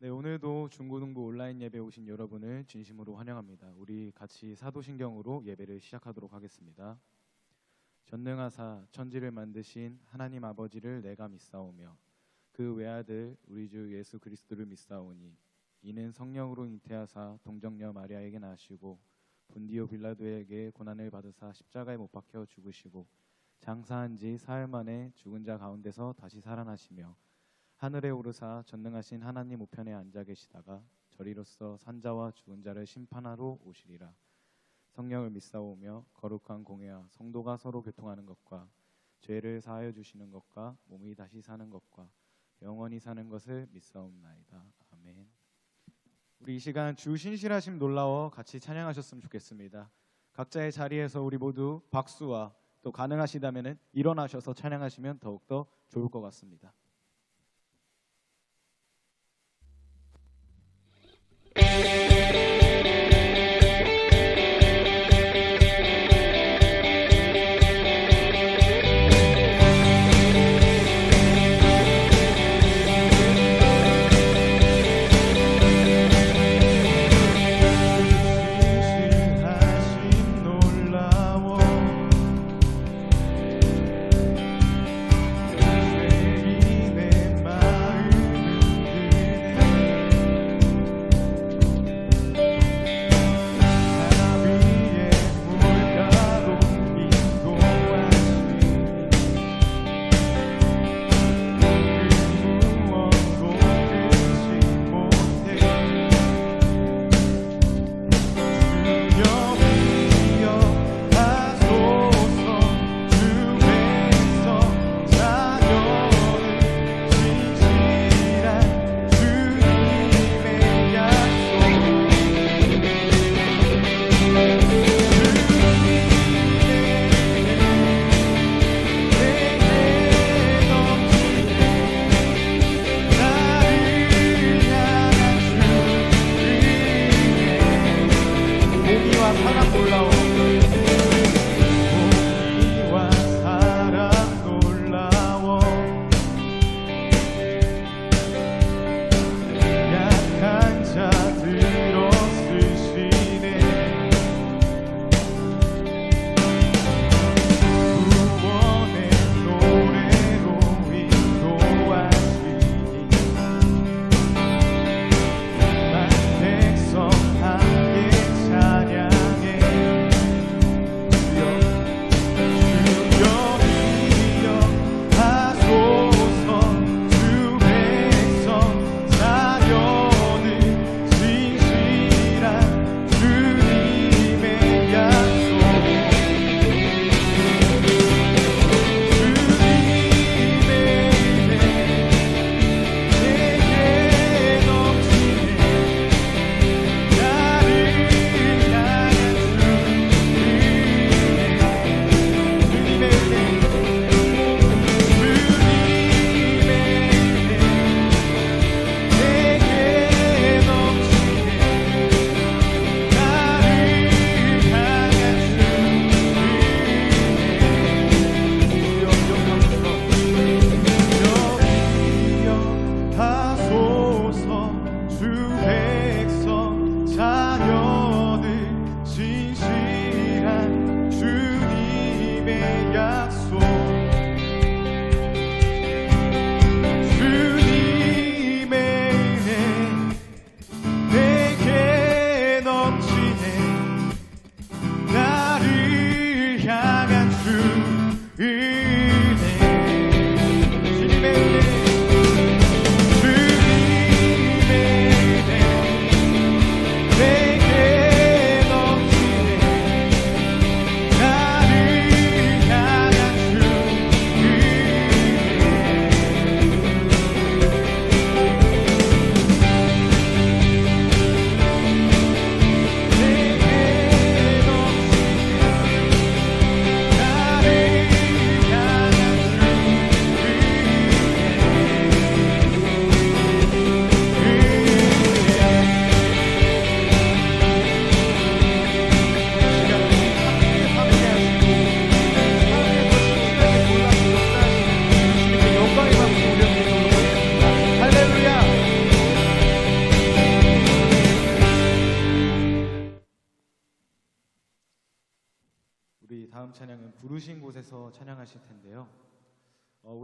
네, 오늘도 중고등부 온라인 예배 오신 여러분을 진심으로 환영합니다. 우리 같이 사도신경으로 예배를 시작하도록 하겠습니다. 전능하사 천지를 만드신 하나님 아버지를 내가 믿사오며 그 외아들 우리 주 예수 그리스도를 믿사오니 이는 성령으로 잉태하사 동정녀 마리아에게 나시고 본디오 빌라도에게 고난을 받으사 십자가에 못 박혀 죽으시고 장사한 지 사흘 만에 죽은 자 가운데서 다시 살아나시며 하늘에 오르사 전능하신 하나님 우편에 앉아 계시다가 저리로서 산자와 죽은 자를 심판하러 오시리라. 성령을 믿사오며 거룩한 공회와 성도가 서로 교통하는 것과 죄를 사하여 주시는 것과 몸이 다시 사는 것과 영원히 사는 것을 믿사옵나이다. 아멘. 우리 이 시간 주 신실하심 놀라워 같이 찬양하셨으면 좋겠습니다. 각자의 자리에서 우리 모두 박수와 또 가능하시다면은 일어나셔서 찬양하시면 더욱더 좋을 것 같습니다. Thank you.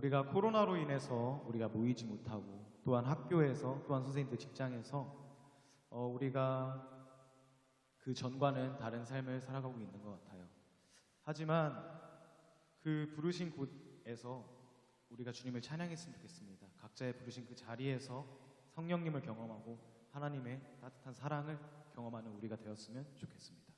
우리가 코로나로 인해서 우리가 모이지 못하고 또한 학교에서 또한 선생님들 직장에서 어, 우리가 그 전과는 다른 삶을 살아가고 있는 것 같아요. 하지만 그 부르신 곳에서 우리가 주님을 찬양했으면 좋겠습니다. 각자의 부르신 그 자리에서 성령님을 경험하고 하나님의 따뜻한 사랑을 경험하는 우리가 되었으면 좋겠습니다.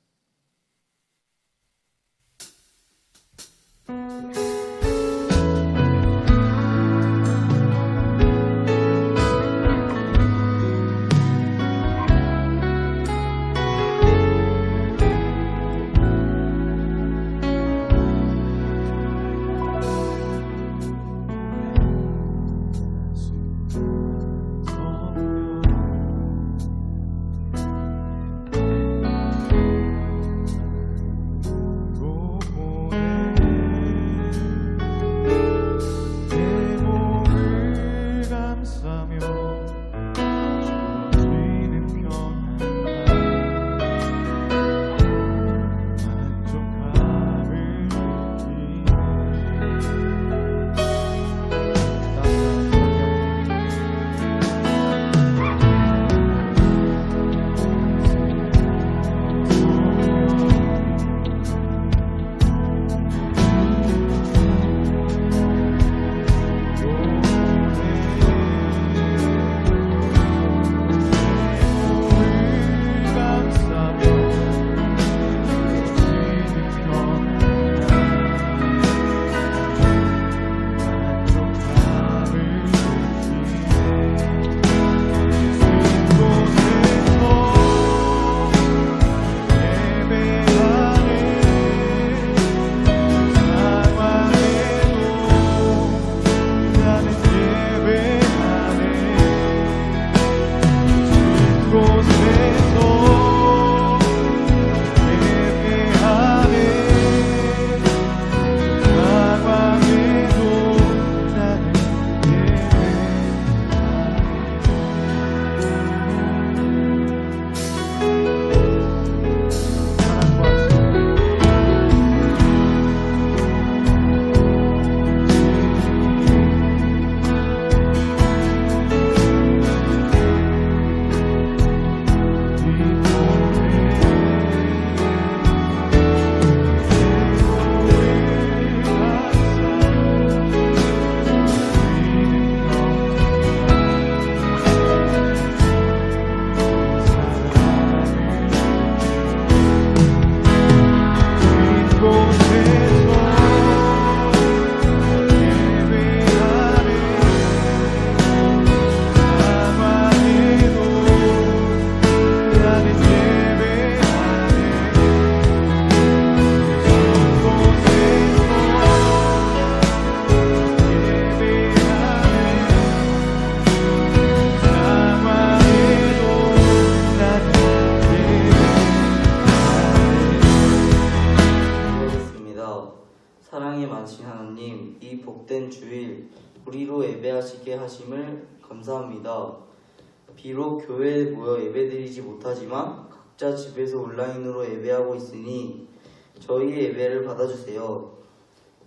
우리로 예배하시게 하심을 감사합니다. 비록 교회에 모여 예배드리지 못하지만 각자 집에서 온라인으로 예배하고 있으니 저희 예배를 받아주세요.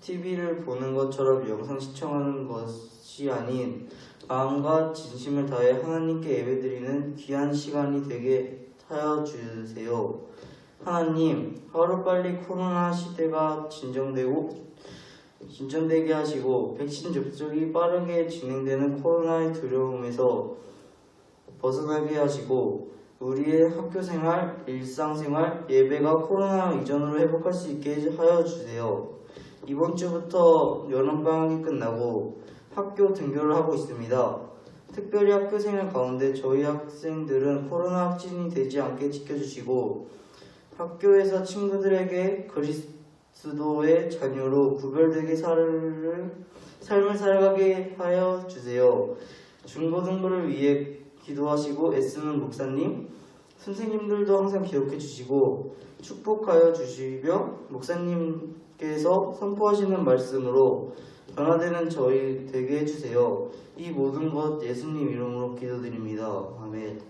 TV를 보는 것처럼 영상 시청하는 것이 아닌 마음과 진심을 다해 하나님께 예배드리는 귀한 시간이 되게 하여 주세요. 하나님, 하루빨리 코로나 시대가 진정되고 진전되게 하시고 백신 접종이 빠르게 진행되는 코로나의 두려움에서 벗어나게 하시고 우리의 학교 생활, 일상 생활, 예배가 코로나 이전으로 회복할 수 있게 하여 주세요. 이번 주부터 여름 방학이 끝나고 학교 등교를 하고 있습니다. 특별히 학교 생활 가운데 저희 학생들은 코로나 확진이 되지 않게 지켜주시고 학교에서 친구들에게 그리스 도의 자녀로 구별되게 살, 삶을 살아가게 하여 주세요. 중고등부를 위해 기도하시고 애쓰는 목사님, 선생님들도 항상 기억해 주시고 축복하여 주시며 목사님께서 선포하시는 말씀으로 변화되는 저희 되게 해주세요. 이 모든 것 예수님 이름으로 기도드립니다. 아멘.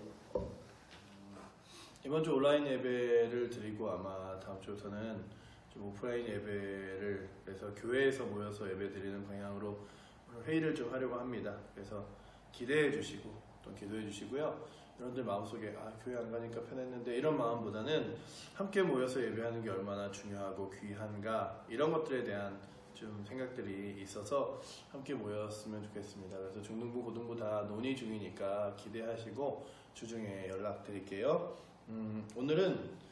이번 주 온라인 예배를 드리고 아마 다음 주부터는 좀 오프라인 예배를 그래서 교회에서 모여서 예배 드리는 방향으로 회의를 좀 하려고 합니다. 그래서 기대해 주시고 또 기도해 주시고요. 여러분들 마음속에 아 교회 안 가니까 편했는데 이런 마음보다는 함께 모여서 예배하는 게 얼마나 중요하고 귀한가 이런 것들에 대한 좀 생각들이 있어서 함께 모였으면 좋겠습니다. 그래서 중등부, 고등부 다 논의 중이니까 기대하시고 주중에 연락 드릴게요. 음, 오늘은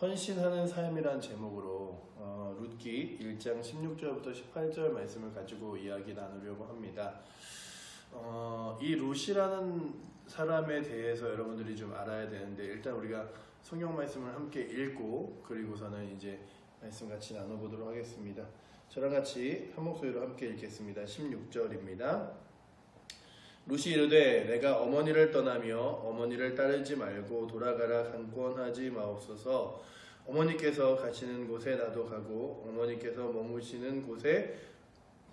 헌신하는 삶이란 제목으로 어, 룻기 1장 16절부터 18절 말씀을 가지고 이야기 나누려고 합니다. 어, 이 룻이라는 사람에 대해서 여러분들이 좀 알아야 되는데 일단 우리가 성경 말씀을 함께 읽고 그리고서는 이제 말씀 같이 나눠보도록 하겠습니다. 저랑 같이 한 목소리로 함께 읽겠습니다. 16절입니다. 룻이 이르되 내가 어머니를 떠나며 어머니를 따르지 말고 돌아가라 강권하지 마옵소서. 어머니께서 가시는 곳에 나도 가고 어머니께서 머무시는 곳에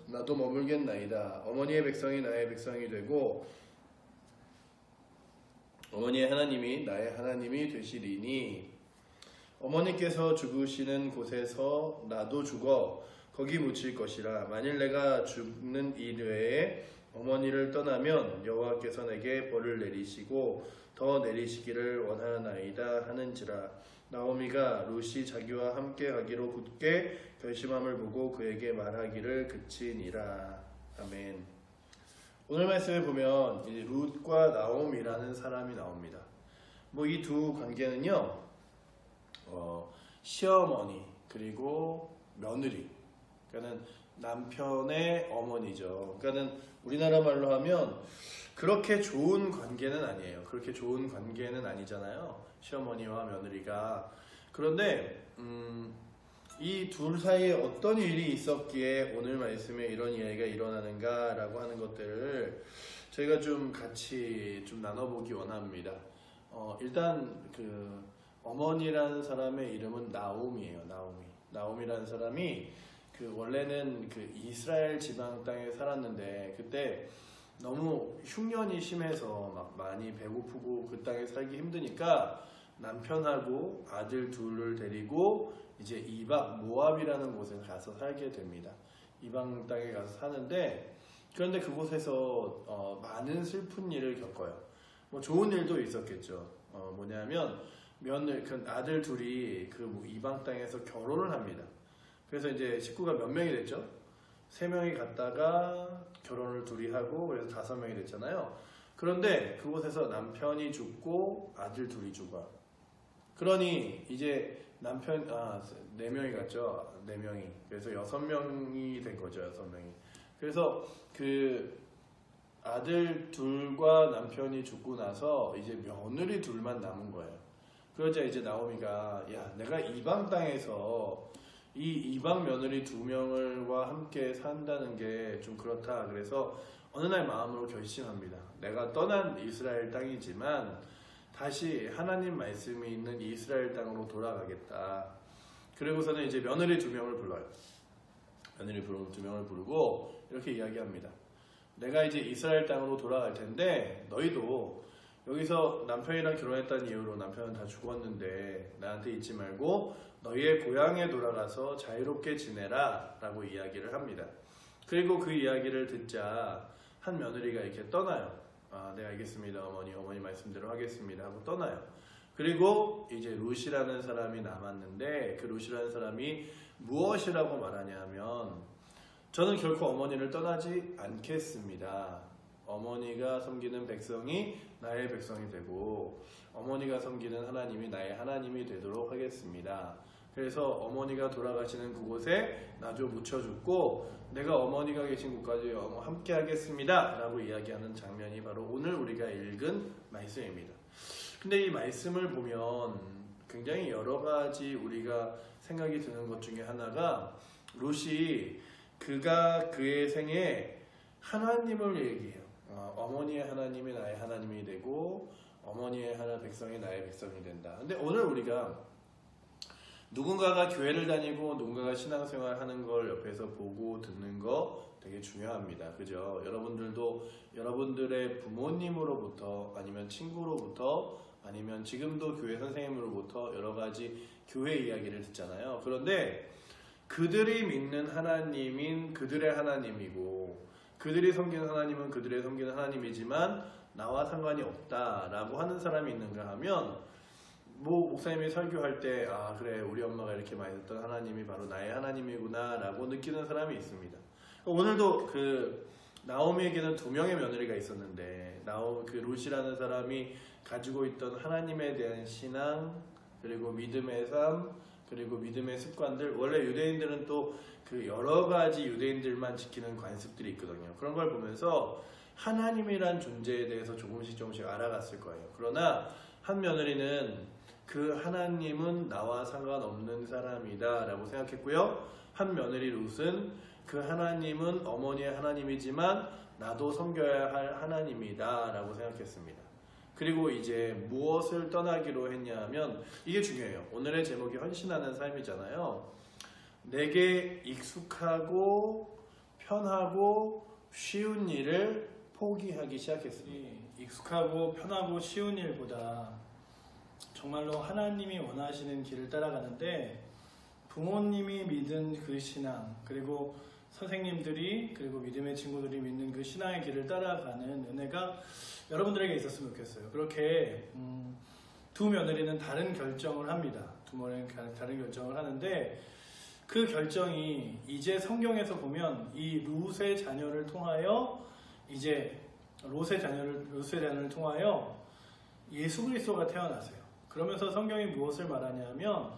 나도 머물겠나이다. 어머니의 백성이 나의 백성이 되고 어머니의 하나님이 나의 하나님이 되시리니. 어머니께서 죽으시는 곳에서 나도 죽어 거기 묻힐 것이라. 만일 내가 죽는 이외에 어머니를 떠나면 여호와께서 내게 벌을 내리시고 더 내리시기를 원하나이다 하는지라 나오미가 룻이 자기와 함께 가기로 굳게 결심함을 보고 그에게 말하기를 그치니라 아멘. 오늘 말씀에 보면 룻과 나오미라는 사람이 나옵니다. 뭐 이 두 관계는요, 어, 시어머니 그리고 며느리, 그러니까는 남편의 어머니죠. 그러니까는 우리나라 말로 하면 그렇게 좋은 관계는 아니에요. 그렇게 좋은 관계는 아니잖아요. 시어머니와 며느리가. 그런데 음, 이 둘 사이에 어떤 일이 있었기에 오늘 말씀에 이런 이야기가 일어나는가라고 하는 것들을 저희가 좀 같이 좀 나눠보기 원합니다. 어, 일단 그 어머니라는 사람의 이름은 나옴이에요. 나옴이. 나옴이라는 사람이 그 원래는 그 이스라엘 지방 땅에 살았는데 그때 너무 흉년이 심해서 막 많이 배고프고 그 땅에 살기 힘드니까 남편하고 아들 둘을 데리고 이제 이방 모압이라는 곳에 가서 살게 됩니다. 이방 땅에 가서 사는데 그런데 그곳에서 어, 많은 슬픈 일을 겪어요. 뭐 좋은 일도 있었겠죠. 어, 뭐냐면 며느 그 아들 둘이 그뭐 이방 땅에서 결혼을 합니다. 그래서 이제 식구가 몇 명이 됐죠? 세 명이 갔다가 결혼을 둘이 하고 그래서 다섯 명이 됐잖아요. 그런데 그곳에서 남편이 죽고 아들 둘이 죽어. 그러니 이제 남편 아네 명이 갔죠. 네 명이. 그래서 여섯 명이 된 거죠. 여섯 명이. 그래서 그 아들 둘과 남편이 죽고 나서 이제 며느리 둘만 남은 거예요. 그러자 이제 나오미가 야 내가 이방 땅에서 이 이방 며느리 두 명을과 함께 산다는 게 좀 그렇다. 그래서 어느 날 마음으로 결심합니다. 내가 떠난 이스라엘 땅이지만 다시 하나님 말씀이 있는 이스라엘 땅으로 돌아가겠다. 그리고서는 이제 며느리 두 명을 불러요. 며느리 두 명을 부르고 이렇게 이야기합니다. 내가 이제 이스라엘 땅으로 돌아갈 텐데 너희도 여기서 남편이랑 결혼했다는 이유로 남편은 다 죽었는데 나한테 잊지 말고 너희의 고향에 돌아가서 자유롭게 지내라 라고 이야기를 합니다. 그리고 그 이야기를 듣자 한 며느리가 이렇게 떠나요. 아, 네, 알겠습니다. 어머니, 어머니 말씀대로 하겠습니다. 하고 떠나요. 그리고 이제 룻이라는 사람이 남았는데 그 룻이라는 사람이 무엇이라고 말하냐 하면 저는 결코 어머니를 떠나지 않겠습니다. 어머니가 섬기는 백성이 나의 백성이 되고 어머니가 섬기는 하나님이 나의 하나님이 되도록 하겠습니다. 그래서 어머니가 돌아가시는 그곳에 나도 묻혀 죽고 내가 어머니가 계신 곳까지 어머 함께 하겠습니다. 라고 이야기하는 장면이 바로 오늘 우리가 읽은 말씀입니다. 근데 이 말씀을 보면 굉장히 여러 가지 우리가 생각이 드는 것 중에 하나가 롯이 그가 그의 생에 하나님을 얘기해요. 어, 어머니의 하나님이 나의 하나님이 되고 어머니의 하나 백성이 나의 백성이 된다. 근데 오늘 우리가 누군가가 교회를 다니고 누군가가 신앙생활 하는 걸 옆에서 보고 듣는 거 되게 중요합니다. 그죠? 여러분들도 여러분들의 부모님으로부터 아니면 친구로부터 아니면 지금도 교회 선생님으로부터 여러 가지 교회 이야기를 듣잖아요. 그런데 그들이 믿는 하나님인 그들의 하나님이고 그들이 섬기는 하나님은 그들의 섬기는 하나님이지만 나와 상관이 없다라고 하는 사람이 있는가 하면 뭐 목사님이 설교할 때 아 그래 우리 엄마가 이렇게 많이 듣던 하나님이 바로 나의 하나님이구나라고 느끼는 사람이 있습니다. 오늘도 그 나오미에게는 두 명의 며느리가 있었는데 나오 그 롯이라는 사람이 가지고 있던 하나님에 대한 신앙 그리고 믿음의 삶 그리고 믿음의 습관들 원래 유대인들은 또 그 여러 가지 유대인들만 지키는 관습들이 있거든요. 그런 걸 보면서 하나님이란 존재에 대해서 조금씩 조금씩 알아갔을 거예요. 그러나 한 며느리는 그 하나님은 나와 상관없는 사람이다 라고 생각했고요. 한 며느리 롯은 그 하나님은 어머니의 하나님이지만 나도 섬겨야 할 하나님이다 라고 생각했습니다. 그리고 이제 무엇을 떠나기로 했냐면 이게 중요해요. 오늘의 제목이 헌신하는 삶이잖아요. 내게 익숙하고 편하고 쉬운 일을 포기하기 시작했습니다. 이 익숙하고 편하고 쉬운 일보다 정말로 하나님이 원하시는 길을 따라가는데 부모님이 믿은 그 신앙 그리고 선생님들이 그리고 믿음의 친구들이 믿는 그 신앙의 길을 따라가는 은혜가 여러분들에게 있었으면 좋겠어요. 그렇게 음, 두 며느리는 다른 결정을 합니다. 두 며느리는 가- 다른 결정을 하는데 그 결정이 이제 성경에서 보면 이 룻의 자녀를 통하여 이제 롯의 자녀를 롯의 자녀를 통하여 예수 그리스도가 태어나세요. 그러면서 성경이 무엇을 말하냐면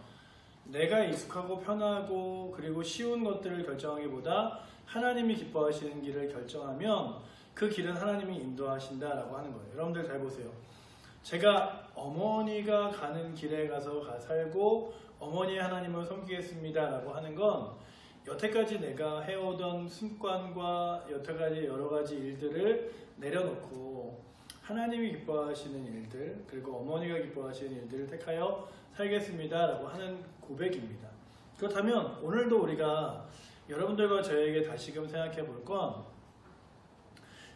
내가 익숙하고 편하고 그리고 쉬운 것들을 결정하기보다 하나님이 기뻐하시는 길을 결정하면 그 길은 하나님이 인도하신다라고 하는 거예요. 여러분들 잘 보세요. 제가 어머니가 가는 길에 가서 가 살고 어머니의 하나님을 섬기겠습니다 라고 하는 건 여태까지 내가 해오던 습관과 여태까지 여러 가지 일들을 내려놓고 하나님이 기뻐하시는 일들 그리고 어머니가 기뻐하시는 일들을 택하여 살겠습니다 라고 하는 고백입니다. 그렇다면 오늘도 우리가 여러분들과 저에게 다시금 생각해 볼 건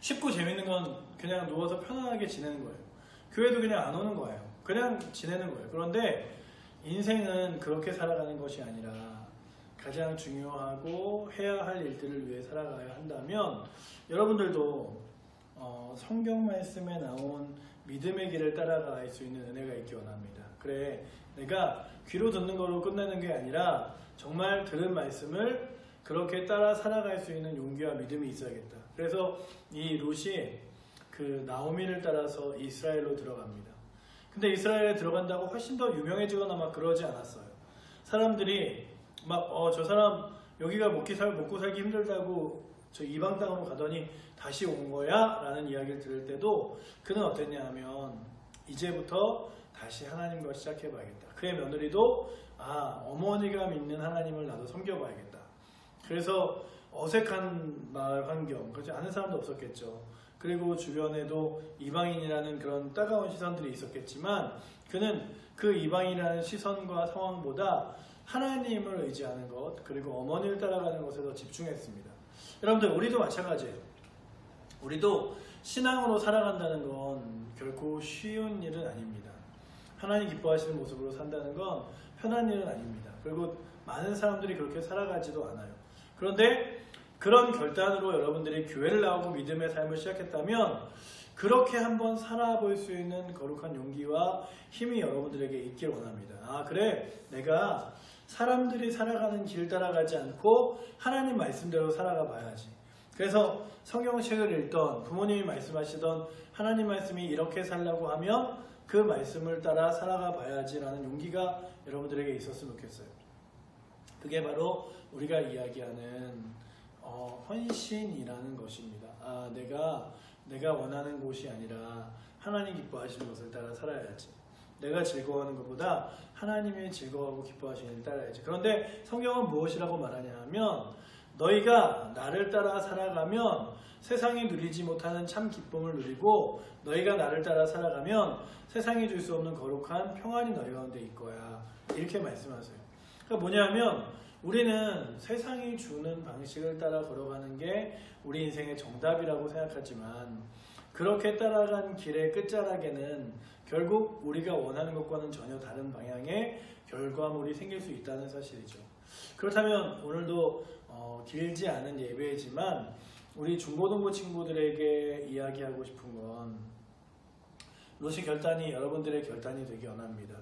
쉽고 재밌는 건 그냥 누워서 편안하게 지내는 거예요. 교회도 그냥 안 오는 거예요. 그냥 지내는 거예요. 그런데 인생은 그렇게 살아가는 것이 아니라 가장 중요하고 해야 할 일들을 위해 살아가야 한다면 여러분들도 어, 성경 말씀에 나온 믿음의 길을 따라갈 수 있는 은혜가 있기 원합니다. 그래, 내가 귀로 듣는 거로 끝나는 게 아니라 정말 들은 말씀을 그렇게 따라 살아갈 수 있는 용기와 믿음이 있어야겠다. 그래서 이 롯이 그 나오미를 따라서 이스라엘로 들어갑니다. 근데 이스라엘에 들어간다고 훨씬 더 유명해지거나 막 그러지 않았어요. 사람들이 막 어 저 사람 여기가 먹기 살 먹고 살기 힘들다고 저 이방 땅으로 가더니 다시 온 거야? 라는 이야기를 들을 때도 그는 어땠냐 하면 이제부터 다시 하나님과 시작해 봐야겠다. 그의 며느리도 아 어머니가 믿는 하나님을 나도 섬겨 봐야겠다. 그래서 어색한 마을 환경 그렇지 않은 사람도 없었겠죠. 그리고 주변에도 이방인이라는 그런 따가운 시선들이 있었겠지만 그는 그 이방인이라는 시선과 상황보다 하나님을 의지하는 것 그리고 어머니를 따라가는 것에 더 집중했습니다. 여러분들 우리도 마찬가지예요. 우리도 신앙으로 살아간다는 건 결코 쉬운 일은 아닙니다. 하나님 기뻐하시는 모습으로 산다는 건 편한 일은 아닙니다. 그리고 많은 사람들이 그렇게 살아가지도 않아요. 그런데 그런 결단으로 여러분들이 교회를 나오고 믿음의 삶을 시작했다면 그렇게 한번 살아볼 수 있는 거룩한 용기와 힘이 여러분들에게 있길 원합니다. 아, 그래. 내가 사람들이 살아가는 길 따라가지 않고 하나님 말씀대로 살아가 봐야지. 그래서 성경책을 읽던 부모님이 말씀하시던 하나님 말씀이 이렇게 살라고 하면 그 말씀을 따라 살아가 봐야지라는 용기가 여러분들에게 있었으면 좋겠어요. 그게 바로 우리가 이야기하는 어, 헌신이라는 것입니다. 아, 내가 내가 원하는 곳이 아니라 하나님 기뻐하시는 것을 따라 살아야지. 내가 즐거워하는 것보다 하나님이 즐거워하고 기뻐하시는 일을 따라야지. 그런데 성경은 무엇이라고 말하냐 하면 너희가 나를 따라 살아가면 세상이 누리지 못하는 참 기쁨을 누리고 너희가 나를 따라 살아가면 세상이 줄 수 없는 거룩한 평안이 너희 가운데 있을 거야. 이렇게 말씀하세요. 그러니까 뭐냐면 우리는 세상이 주는 방식을 따라 걸어가는 게 우리 인생의 정답이라고 생각하지만 그렇게 따라간 길의 끝자락에는 결국 우리가 원하는 것과는 전혀 다른 방향의 결과물이 생길 수 있다는 사실이죠. 그렇다면 오늘도 어, 길지 않은 예배지만 우리 중고등부 친구들에게 이야기하고 싶은 건 로시 결단이 여러분들의 결단이 되기 원합니다.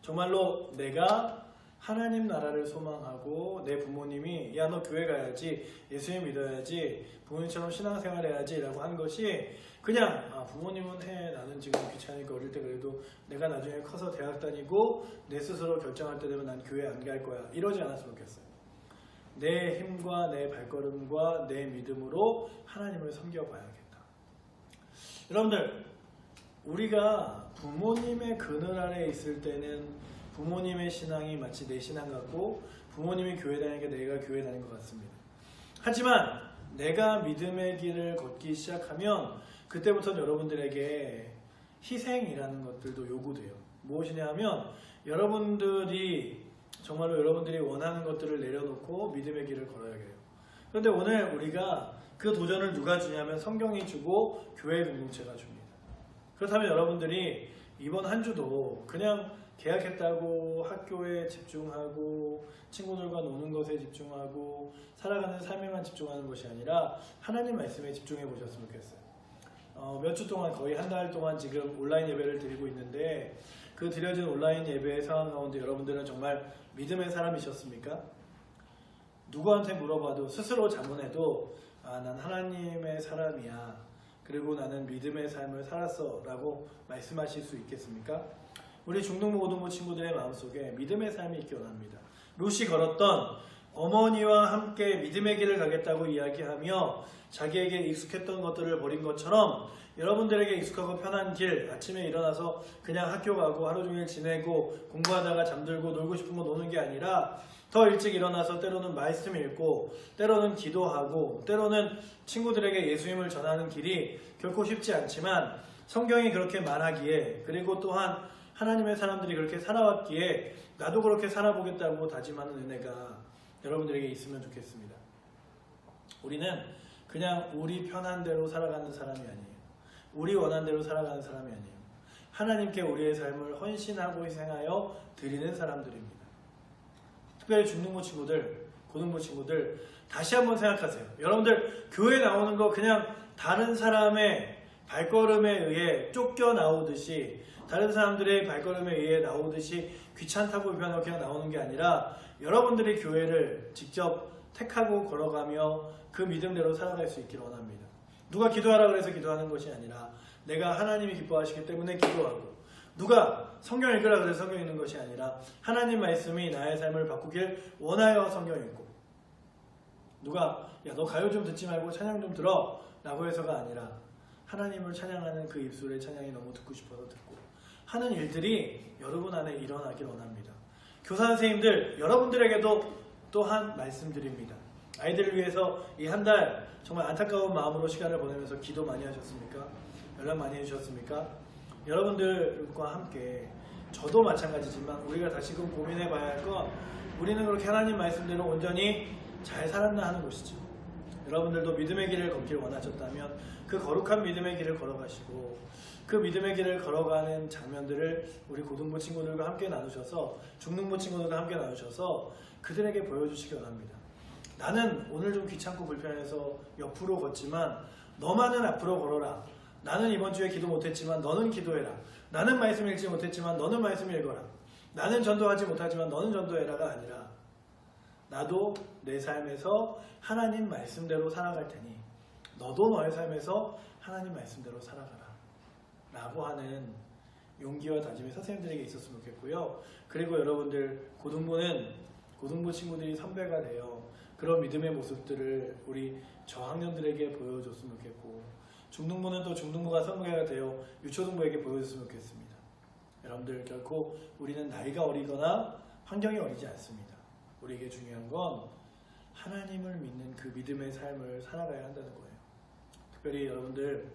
정말로 내가 하나님 나라를 소망하고 내 부모님이 야 너 교회 가야지 예수님 믿어야지 부모님처럼 신앙생활 해야지 라고 한 것이 그냥 아, 부모님은 해 나는 지금 귀찮으니까 어릴 때 그래도 내가 나중에 커서 대학 다니고 내 스스로 결정할 때 되면 난 교회 안 갈 거야 이러지 않았으면 좋겠어요. 내 힘과 내 발걸음과 내 믿음으로 하나님을 섬겨봐야겠다. 여러분들 우리가 부모님의 그늘 아래 있을 때는 부모님의 신앙이 마치 내 신앙 같고 부모님이 교회 다니니까 내가 교회 다닌 것 같습니다. 하지만 내가 믿음의 길을 걷기 시작하면 그때부터는 여러분들에게 희생이라는 것들도 요구돼요. 무엇이냐 하면 여러분들이 정말로 여러분들이 원하는 것들을 내려놓고 믿음의 길을 걸어야 해요. 그런데 오늘 우리가 그 도전을 누가 주냐면 성경이 주고 교회 공동체가 줍니다. 그렇다면 여러분들이 이번 한 주도 그냥 계약했다고 학교에 집중하고 친구들과 노는 것에 집중하고 살아가는 삶에만 집중하는 것이 아니라 하나님 말씀에 집중해 보셨으면 좋겠어요. 어, 몇 주 동안 거의 한 달 동안 지금 온라인 예배를 드리고 있는데 그 드려진 온라인 예배의 상황 가운데 여러분들은 정말 믿음의 사람이셨습니까? 누구한테 물어봐도 스스로 자문해도 아, 난 하나님의 사람이야. 그리고 나는 믿음의 삶을 살았어. 라고 말씀하실 수 있겠습니까? 우리 중등부 고등부 친구들의 마음속에 믿음의 삶이 있기 원합니다. 루시 걸었던 어머니와 함께 믿음의 길을 가겠다고 이야기하며 자기에게 익숙했던 것들을 버린 것처럼 여러분들에게 익숙하고 편한 길 아침에 일어나서 그냥 학교 가고 하루 종일 지내고 공부하다가 잠들고 놀고 거 노는 게 아니라 더 일찍 일어나서 때로는 말씀 읽고 때로는 기도하고 때로는 친구들에게 예수님을 전하는 길이 결코 쉽지 않지만 성경이 그렇게 말하기에 그리고 또한 하나님의 사람들이 그렇게 살아왔기에 나도 그렇게 살아보겠다고 다짐하는 은혜가 여러분들에게 있으면 좋겠습니다. 우리는 그냥 우리 편한 대로 살아가는 사람이 아니에요. 우리 원한 대로 살아가는 사람이 아니에요. 하나님께 우리의 삶을 헌신하고 희생하여 드리는 사람들입니다. 특별히 중등부 친구들, 고등부 친구들 다시 한번 생각하세요. 여러분들 교회 나오는 거 그냥 다른 사람의 발걸음에 의해 쫓겨 나오듯이 다른 사람들의 발걸음에 의해 나오듯이 귀찮다고 그냥 나오는 게 아니라 여러분들이 교회를 직접 택하고 걸어가며 그 믿음대로 살아갈 수 있기를 원합니다. 누가 기도하라 그래서 기도하는 것이 아니라 내가 하나님이 기뻐하시기 때문에 기도하고 누가 성경 읽으라 그래서 성경 읽는 것이 아니라 하나님 말씀이 나의 삶을 바꾸길 원하여 성경 읽고 누가 야 너 가요 좀 듣지 말고 찬양 좀 들어 라고 해서가 아니라 하나님을 찬양하는 그 입술의 찬양이 너무 듣고 싶어서 듣고 하는 일들이 여러분 안에 일어나길 원합니다. 교사 선생님들 여러분들에게도 또한 말씀드립니다. 아이들을 위해서 이 한 달 정말 안타까운 마음으로 시간을 보내면서 기도 많이 하셨습니까? 연락 많이 해주셨습니까? 여러분들과 함께 저도 마찬가지지만 우리가 다시금 고민해 봐야 할 건 우리는 그렇게 하나님 말씀대로 온전히 잘 살았나 하는 것이죠. 여러분들도 믿음의 길을 걷길 원하셨다면 그 거룩한 믿음의 길을 걸어가시고 그 믿음의 길을 걸어가는 장면들을 우리 고등부 친구들과 함께 나누셔서 중등부 친구들과 함께 나누셔서 그들에게 보여주시기 원합니다. 나는 오늘 좀 귀찮고 불편해서 옆으로 걷지만 너만은 앞으로 걸어라. 나는 이번 주에 기도 못했지만 너는 기도해라. 나는 말씀 읽지 못했지만 너는 말씀 읽어라. 나는 전도하지 못하지만 너는 전도해라가 아니라 나도 내 삶에서 하나님 말씀대로 살아갈 테니 너도 너의 삶에서 하나님 말씀대로 살아가라. 라고 하는 용기와 다짐이 선생님들에게 있었으면 좋겠고요. 그리고 여러분들 고등부는 고등부 친구들이 선배가 되어 그런 믿음의 모습들을 우리 저학년들에게 보여줬으면 좋겠고 중등부는 또 중등부가 선배가 되어 유초등부에게 보여줬으면 좋겠습니다. 여러분들 결코 우리는 나이가 어리거나 환경이 어리지 않습니다. 우리에게 중요한 건 하나님을 믿는 그 믿음의 삶을 살아가야 한다는 거예요. 특별히 여러분들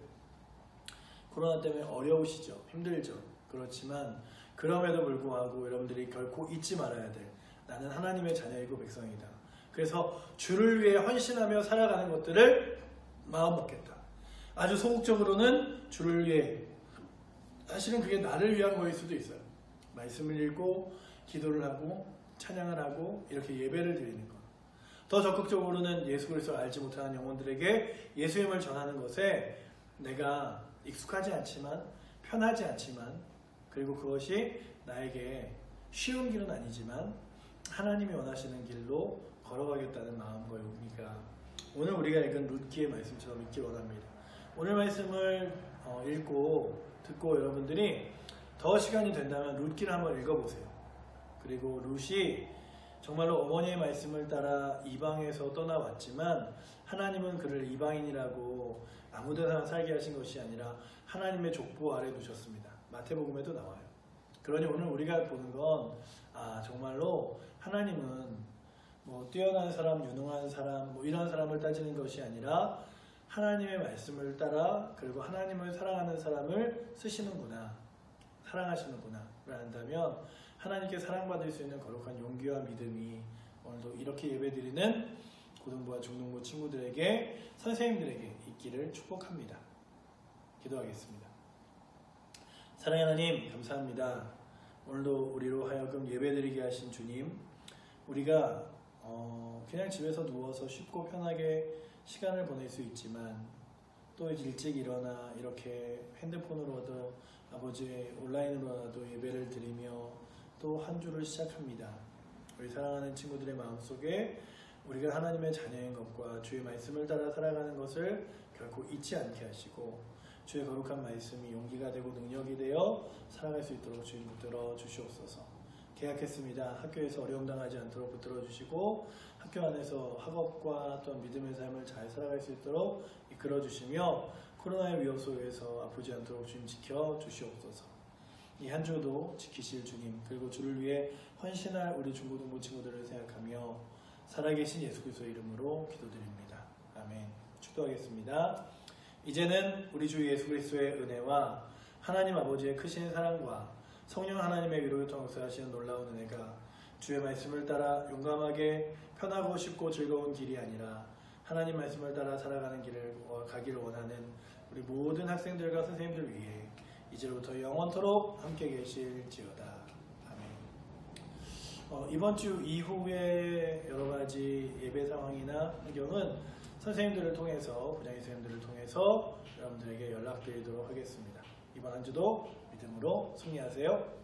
코로나 때문에 어려우시죠? 힘들죠? 그렇지만 그럼에도 불구하고 여러분들이 결코 잊지 말아야 될 나는 하나님의 자녀이고 백성이다. 그래서 주를 위해 헌신하며 살아가는 것들을 마음 먹겠다. 아주 소극적으로는 주를 위해 사실은 그게 나를 위한 거일 수도 있어요. 말씀을 읽고 기도를 하고 찬양을 하고 이렇게 예배를 드리는 것. 더 적극적으로는 예수 그리스도를 알지 못하는 영혼들에게 예수님을 전하는 것에 내가 익숙하지 않지만 편하지 않지만 그리고 그것이 나에게 쉬운 길은 아니지만 하나님이 원하시는 길로 걸어가겠다는 마음과 용기가 오늘 우리가 읽은 룻기의 말씀처럼 있기 원합니다. 오늘 말씀을 어, 읽고 듣고 여러분들이 더 시간이 된다면 룻기를 한번 읽어보세요. 그리고 룻이 정말로 어머니의 말씀을 따라 이방에서 떠나왔지만 하나님은 그를 이방인이라고 아무데나 살게 하신 것이 아니라 하나님의 족보 아래 두셨습니다. 마태복음에도 나와요. 그러니 오늘 우리가 보는 건 아, 정말로 하나님은 뭐 뛰어난 사람, 유능한 사람, 뭐 이런 사람을 따지는 것이 아니라 하나님의 말씀을 따라 그리고 하나님을 사랑하는 사람을 쓰시는구나, 사랑하시는구나. 를 안다면 하나님께 사랑받을 수 있는 거룩한 용기와 믿음이 오늘도 이렇게 예배드리는 고등부와 중등부 친구들에게 선생님들에게 있기를 축복합니다. 기도하겠습니다. 사랑의 하나님 감사합니다. 오늘도 우리로 하여금 예배드리게 하신 주님, 우리가 어, 그냥 집에서 누워서 쉽고 편하게 시간을 보낼 수 있지만 또 일찍 일어나 이렇게 핸드폰으로도 아버지 온라인으로라도 예배를 드리며 또 한 주를 시작합니다. 우리 사랑하는 친구들의 마음속에 우리가 하나님의 자녀인 것과 주의 말씀을 따라 살아가는 것을 결코 잊지 않게 하시고 주의 거룩한 말씀이 용기가 되고 능력이 되어 살아갈 수 있도록 주님 붙들어 주시옵소서. 계약했습니다. 학교에서 어려움 당하지 않도록 붙들어 주시고 학교 안에서 학업과 또한 믿음의 삶을 잘 살아갈 수 있도록 이끌어 주시며 코로나의 위협 속에서 아프지 않도록 주님 지켜 주시옵소서. 이 한 주도 지키실 주님 그리고 주를 위해 헌신할 우리 중고등부 친구들을 생각하며 살아계신 예수 그리스도 이름으로 기도드립니다. 아멘. 축도하겠습니다. 이제는 우리 주 예수 그리스도의 은혜와 하나님 아버지의 크신 사랑과 성령 하나님의 위로교통 역사하시는 놀라운 은혜가 주의 말씀을 따라 용감하게 편하고 쉽고 즐거운 길이 아니라 하나님 말씀을 따라 살아가는 길을 가기를 원하는 우리 모든 학생들과 선생님들 위해 이제로부터 영원토록 함께 계실지어다. 아멘. 어, 이번 주 이후에 여러 가지 예배 상황이나 환경은 선생님들을 통해서 부장의 선생님들을 통해서 여러분들에게 연락드리도록 하겠습니다. 이번 한 주도 믿음으로 승리하세요.